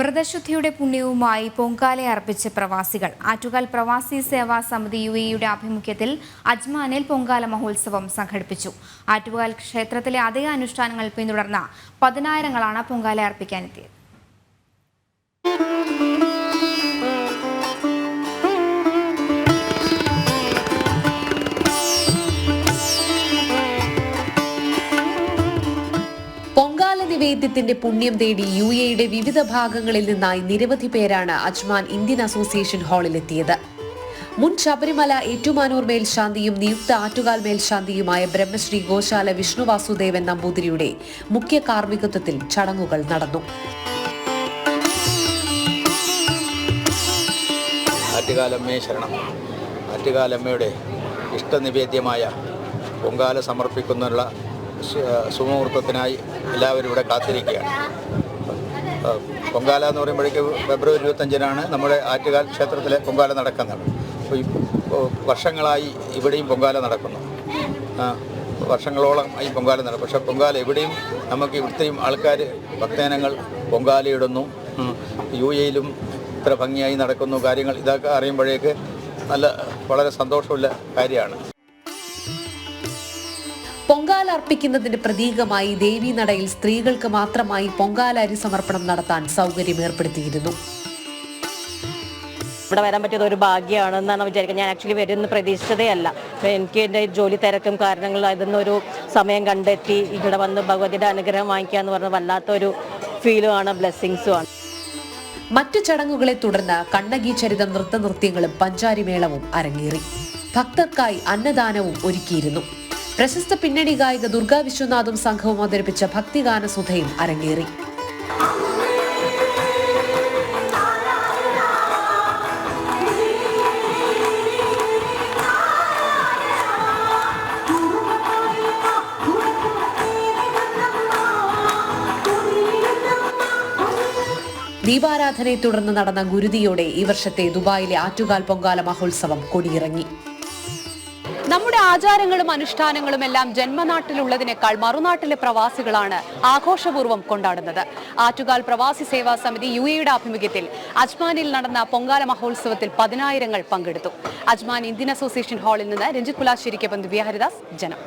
വ്രതശുദ്ധിയുടെ പുണ്യവുമായി പൊങ്കാല അർപ്പിച്ച പ്രവാസികൾ. ആറ്റുകാൽ പ്രവാസി സേവാ സമിതി യു എയുടെ ആഭിമുഖ്യത്തിൽ അജ്മാനിൽ പൊങ്കാല മഹോത്സവം സംഘടിപ്പിച്ചു. ആറ്റുകാൽ ക്ഷേത്രത്തിലെ അതേ അനുഷ്ഠാനങ്ങൾ പിന്തുടർന്ന പതിനായിരങ്ങളാണ് പൊങ്കാല അർപ്പിക്കാനെത്തിയത്. പൊങ്കാല നിവേദ്യത്തിന്റെ പുണ്യം തേടി യു എയുടെ വിവിധ ഭാഗങ്ങളിൽ നിന്നായി നിരവധി പേരാണ് അജ്മാൻ ഇന്ത്യൻ അസോസിയേഷൻ ഹാളിലെത്തിയത്. മുൻ ശബരിമല ഏറ്റുമാനൂർ മേൽശാന്തിയും നിയുക്ത ആറ്റുകാൽ മേൽശാന്തിയുമായ ബ്രഹ്മശ്രീ ഗോശാല വിഷ്ണുവാസുദേവൻ നമ്പൂതിരിയുടെ മുഖ്യ കാർമ്മികത്വത്തിൽ ചടങ്ങുകൾ നടന്നു. ആറ്റുകാലമ്മയെ ശരണം. ആറ്റുകാലമ്മയുടെ ഇഷ്ടനിവേദ്യമായ പൊങ്കാല സമർപ്പിക്കുന്നതിനുള്ള സുമുഹൂർത്തത്തിനായി എല്ലാവരും ഇവിടെ കാത്തിരിക്കുകയാണ്. പൊങ്കാല എന്ന് പറയുമ്പോഴേക്കും ഫെബ്രുവരി ഇരുപത്തഞ്ചിനാണ് നമ്മുടെ ആറ്റുകാൽ ക്ഷേത്രത്തിലെ പൊങ്കാല നടക്കുന്നത്. അപ്പോൾ ഈ വർഷങ്ങളായി ഇവിടെയും പൊങ്കാല നടക്കുന്നു. വർഷങ്ങളോളം ഈ പൊങ്കാല നടക്കും. പക്ഷേ പൊങ്കാല എവിടെയും നമുക്ക് ഇവിടുത്തെയും ആൾക്കാർ ഭക്തജനങ്ങൾ പൊങ്കാലയിടുന്നു. യു എയിലും ഇത്ര ഭംഗിയായി നടക്കുന്നു. കാര്യങ്ങൾ ഇതൊക്കെ അറിയുമ്പോഴേക്ക് നല്ല വളരെ സന്തോഷമുള്ള കാര്യമാണ്. അർപ്പിക്കുന്നതിന്റെ പ്രതീകമായി ദേവി നടയിൽ സ്ത്രീകൾക്ക് മാത്രമായി പൊങ്കാലാരി സമർപ്പണം നടത്താൻ സൗകര്യം ഏർപ്പെടുത്തിയിരുന്നു ഇവിടെ വരാൻ പറ്റിയത് ഒരു ഭാഗ്യമാണെന്നാണ് വിചാരിക്കുന്നത്. ഞാൻ ആക്ച്വലി വരുന്ന പ്രതീക്ഷിച്ചതേ അല്ല എനിക്ക് എന്റെ ജോലി തിരക്കും കാരണങ്ങളും അതിന്നൊരു സമയം കണ്ടെത്തി ഇവിടെ വന്ന് ഭഗവതിയുടെ അനുഗ്രഹം വാങ്ങിക്കുക എന്ന് പറഞ്ഞാൽ വല്ലാത്തൊരു ഫീലുമാണ് ബ്ലെസ്സിങ്സും ആണ്. മറ്റു ചടങ്ങുകളെ തുടർന്ന് കണ്ണകി ചരിതം നൃത്തനൃത്യങ്ങളും പഞ്ചാരിമേളവും അരങ്ങേറി. ഭക്തർക്കായി അന്നദാനവും ഒരുക്കിയിരുന്നു. പ്രശസ്ത പിന്നണി ഗായിക ദുർഗാ വിശ്വനാഥും സംഘവും അവതരിപ്പിച്ച ഭക്തിഗാന സുധയും അരങ്ങേറി. ദീപാരാധനയെ തുടർന്ന് നടന്ന ഗുരുതിയോടെ ഈ വർഷത്തെ ദുബായിലെ ആറ്റുകാൽ പൊങ്കാല മഹോത്സവം കൊടിയിറങ്ങി. നമ്മുടെ ആചാരങ്ങളും അനുഷ്ഠാനങ്ങളും എല്ലാം ജന്മനാട്ടിലുള്ളതിനേക്കാൾ മറുനാട്ടിലെ പ്രവാസികളാണ് ആഘോഷപൂർവം കൊണ്ടാടുന്നത്. ആറ്റുകാൽ പ്രവാസി സേവാ സമിതി യു എയുടെ ആഭിമുഖ്യത്തിൽ അജ്മാനിൽ നടന്ന പൊങ്കാല മഹോത്സവത്തിൽ പതിനായിരങ്ങൾ പങ്കെടുത്തു. അജ്മാൻ ഇന്ത്യൻ അസോസിയേഷൻ ഹാളിൽ നിന്ന് രഞ്ജിത് പുലാശ്ശേരിക്കൊപ്പം ദിവ്യ ഹരിദാസ് ജനം.